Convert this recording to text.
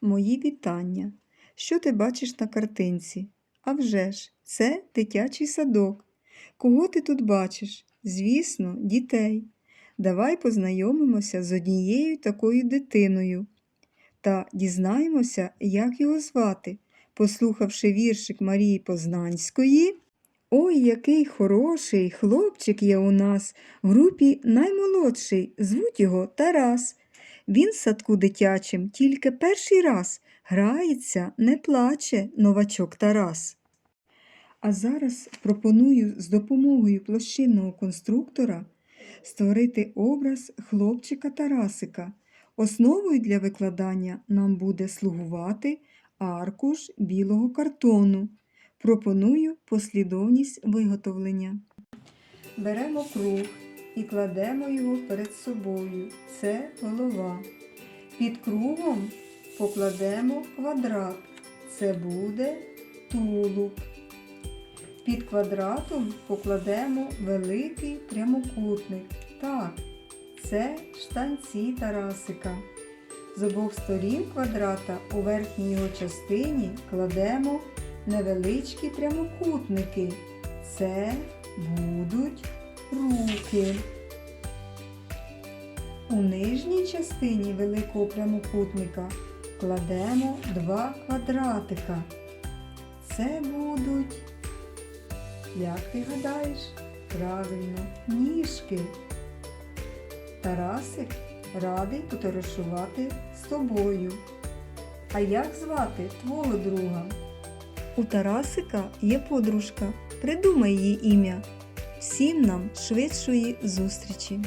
Мої вітання. Що ти бачиш на картинці? А вже ж, це дитячий садок. Кого ти тут бачиш? Звісно, дітей. Давай познайомимося з однією такою дитиною та дізнаємося, як його звати, послухавши віршик Марії Познанської. Ой, який хороший хлопчик є у нас, в групі наймолодший, звуть його Тарас. Він в садку дитячим тільки перший раз грається, не плаче новачок Тарас. А зараз пропоную з допомогою площинного конструктора створити образ хлопчика Тарасика. Основою для викладання нам буде слугувати аркуш білого картону. Пропоную послідовність виготовлення. Беремо круг і кладемо його перед собою. Це голова. Під кругом покладемо квадрат. Це буде тулуб. Під квадратом покладемо великий прямокутник. Так, це штанці Тарасика. З обох сторін квадрата у верхній його частині кладемо невеличкі прямокутники. Це будуть руки. У нижній частині великого прямокутника кладемо два квадратика. Це будуть, як ти гадаєш, правильно, ніжки. Тарасик радий потоваришувати з тобою. А як звати твого друга? У Тарасика є подружка. Придумай її ім'я. Всім нам швидшої зустрічі!